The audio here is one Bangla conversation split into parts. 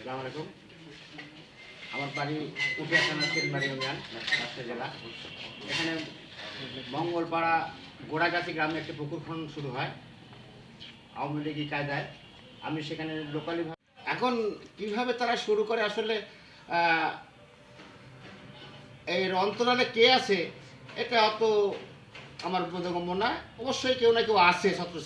সালাম আমার বাড়ি থানা তেলবাড়ি ইউনিয়ন জেলা। এখানে মঙ্গলপাড়া গোড়াগাছি গ্রামে একটি পুকুর খনন শুরু হয়, আওয়ামী লীগই কায়দায়। আমি সেখানে লোকালি এখন কীভাবে তারা শুরু করে আসলে এর অন্তরালে কে আছে, এটা অত আমার বোধগম্য না। অবশ্যই কেউ না কেউ আছে ছত্র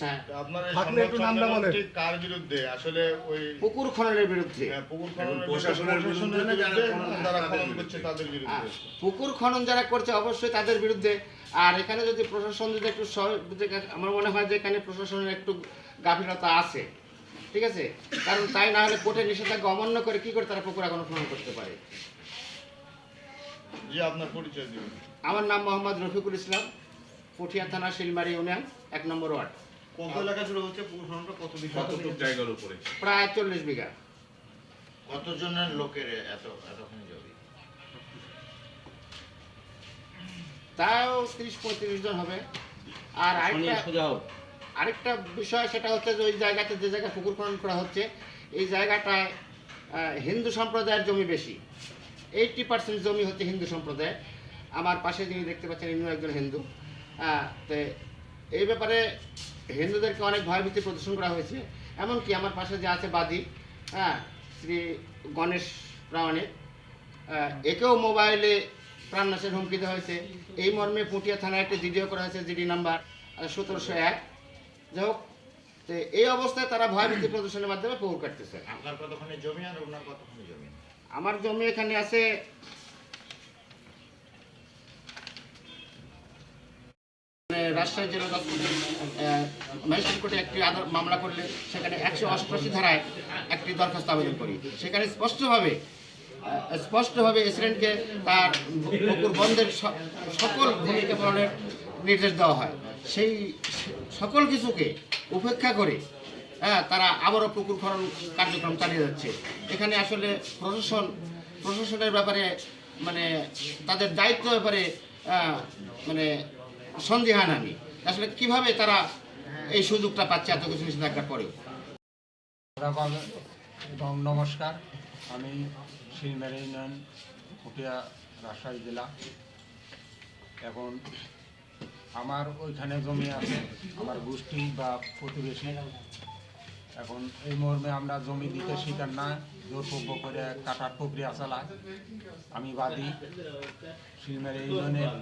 কার বিরুদ্ধে? আসলে ওই পুকুর খননের বিরুদ্ধে। পুকুর খননের প্রশাসনের প্রশাসনের বিরুদ্ধে না, যারা বিরুদ্ধে, খনন যারা। করছে তাদের আর বিরুদ্ধে পুকুর খনন যারা করছে অবশ্যই তাদের বিরুদ্ধে। আর এখানে যদি প্রশাসন যদি একটু আমার মনে হয় যে এখানে প্রশাসনের একটু গাফিলতা আছে। ঠিক আছে? কারণ তাই না হলে কোর্টের নিষেধাজ্ঞা অমান্য করে কি করে তারা পুকুর এখন খনন করতে পারে? জি আপনার পরিচয় দিবেন আমার নাম মোহাম্মদ রফিকুল ইসলাম। পুঠিয়া থানা শিলমারি ইউনিয়ন এক নম্বর ওয়ার্ড। কত এলাকা জুড়ে হচ্ছে পুকুর কত বিঘা? কতটুক জায়গার উপরে? প্রায় চল্লিশ বিঘা। কতজনের লোকের এত এতখানি জমি? তাও তিরিশ পঁয়ত্রিশ জন হবে। আর আরেকটা আরেকটা বিষয় সেটা হচ্ছে যে ওই জায়গাতে যে জায়গায় পুকুর খনন করা হচ্ছে এই জায়গাটায় হিন্দু সম্প্রদায়ের জমি বেশি। এইটটি পার্সেন্ট জমি হচ্ছে হিন্দু সম্প্রদায় আমার পাশে যিনি দেখতে পাচ্ছেন ইনিও একজন হিন্দু। তো এই ব্যাপারে হিন্দুদেরকে অনেক ভয়ভীতি প্রদর্শন করা হয়েছে। এমনকি আমার পাশে যে আছে বাদী হ্যাঁ শ্রী গণেশ প্রামাণিক একেও মোবাইলে প্রাণনাশের হুমকি দেওয়া হয়েছে। এই মর্মে পুটিয়া থানায় একটি ভিডিও করা হয়েছে জিডি নাম্বার সতেরোশো এক। যাই হোক তো এই অবস্থায় তারা ভয়ভীতি প্রদর্শনের মাধ্যমে পুকুর কাটতেছে। আপনার কতখানি জমি আর ওনার কতখানি জমি? আমার জমি এখানে আছে রাজশাহী জেলা ম্যাজিস্ট্রেট কোর্টে একটি মামলা করলে সেখানে একশো অষ্টআশি ধারায় একটি দরখাস্ত আবেদন করি। সেখানে স্পষ্টভাবে স্পষ্টভাবে এসিডেন্টকে তার পুকুর বন্ধের সকল ভূমিকা পালনের নির্দেশ দেওয়া হয়। সেই সকল কিছুকে উপেক্ষা করে হ্যাঁ তারা আবারও পুকুর খনন কার্যক্রম চালিয়ে যাচ্ছে। এখানে আসলে প্রশাসন, প্রশাসনের ব্যাপারে মানে তাদের দায়িত্ব ব্যাপারে মানে সন্দেহান আমি। আসলে কীভাবে তারা এই সুযোগটা পাচ্ছে এত কিছু নিষেধাজ্ঞার পরেও নমস্কার। আমি শিলমের ইউনিয়ন ফুটিয়া রাজশাহী জেলা। এখন আমার ওইখানে জমি আছে, আমার গোষ্ঠী বা প্রতিবেশী। এখন এই মর্মে আমরা জমি দিতে শিকার না জোরপূর্ব করে কাটার প্রক্রিয়া চালায় আমি বাদী। শিলমের ইউনিয়নের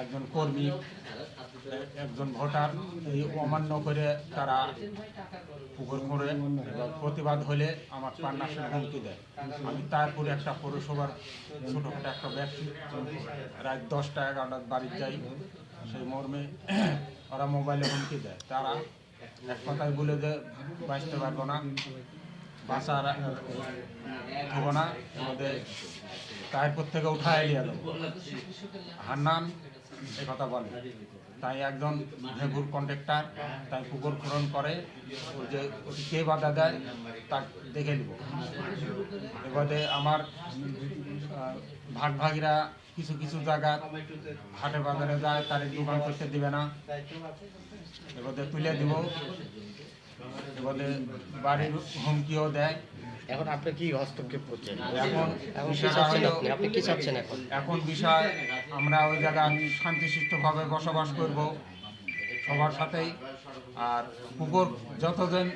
একজন কর্মী, একজন ভোটার, এই অমান্য করে তারা পুকুর করে প্রতিবাদ হলে আমার পান্নাসের হুমকি দেয়। আমি তারপরে একটা পৌরসভার ছোটোখাটো একটা ব্যক্তি রাত দশটা এগারোটার বাড়ি যাই, সেই মর্মে ওরা মোবাইলে হুমকি দেয়। তারা এক কথায় বলে যে বাঁচতে পারব না, বাঁচার হব না আমাদের তারপর থেকে উঠায় এলিয়ে দেবো। হান্নান কথা বলে। তাই একজন ভেগুর কন্ট্রাক্টর তাই পুকুর খনন করে যে কে বাধা দেয় তা দেখে নিব। এবারে আমার ভাগ ভাগিরা কিছু কিছু জায়গা হাটে বাজারে যায় তার দোকান করতে দিবে না। এবারে তুলে দিব। এবারে বাড়ির হুমকিও দেয়। এখন আপনি কি হস্তক্ষেপ করছেন? এখন এখন কি চাচ্ছেন আপনি? আপনি কি চাচ্ছেন এখন? এখন বিষয় আমরা ওই জায়গায় শান্তিশিষ্টভাবে বসবাস করব সবার সাথেই। আর পুকুর যতদিন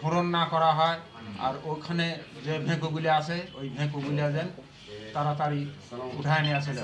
পূরণ না করা হয় আর ওখানে যে ভেঁকুগুলি আছে ওই ভেঁকুগুলি যেন তাড়াতাড়ি উঠায় নিয়ে আসলে